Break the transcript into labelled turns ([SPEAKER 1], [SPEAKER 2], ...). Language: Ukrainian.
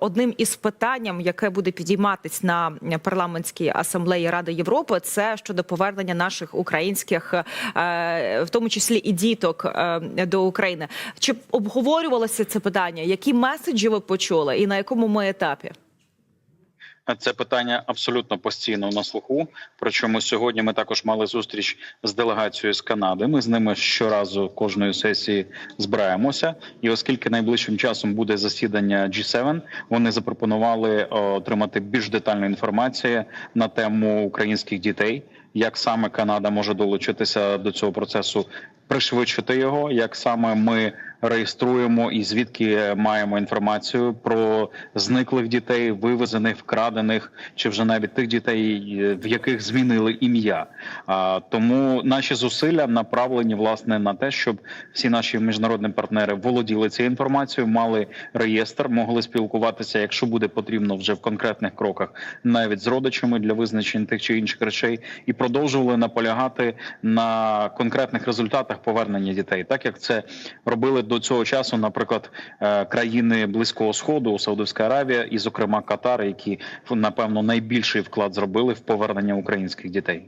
[SPEAKER 1] одним із питанням, яке буде підійматись на парламентській асамблеї Ради Європи, це щодо повернення наших українських, е, в тому числі і діток, е, до України. Чи обговорювалося це питання? Які меседжі ви почули, і на якому ми етапі?
[SPEAKER 2] Це питання абсолютно постійно на слуху. Причому сьогодні ми також мали зустріч з делегацією з Канади. Ми з ними щоразу кожної сесії збираємося. І оскільки найближчим часом буде засідання G7, вони запропонували е, отримати більш детальну інформацію на тему українських дітей, як саме Канада може долучитися до цього процесу, пришвидшити його, як саме ми реєструємо і звідки маємо інформацію про зниклих дітей, вивезених, вкрадених, чи вже навіть тих дітей, в яких змінили ім'я. Тому наші зусилля направлені власне на те, щоб всі наші міжнародні партнери володіли цією інформацією, мали реєстр, могли спілкуватися, якщо буде потрібно вже в конкретних кроках, навіть з родичами для визначення тих чи інших речей, і продовжували наполягати на конкретних результатах повернення дітей, так як це робили до цього часу, наприклад, е, країни близького сходу, Саудовська Аравія, і, зокрема, Катар, які напевно найбільший вклад зробили в повернення українських дітей.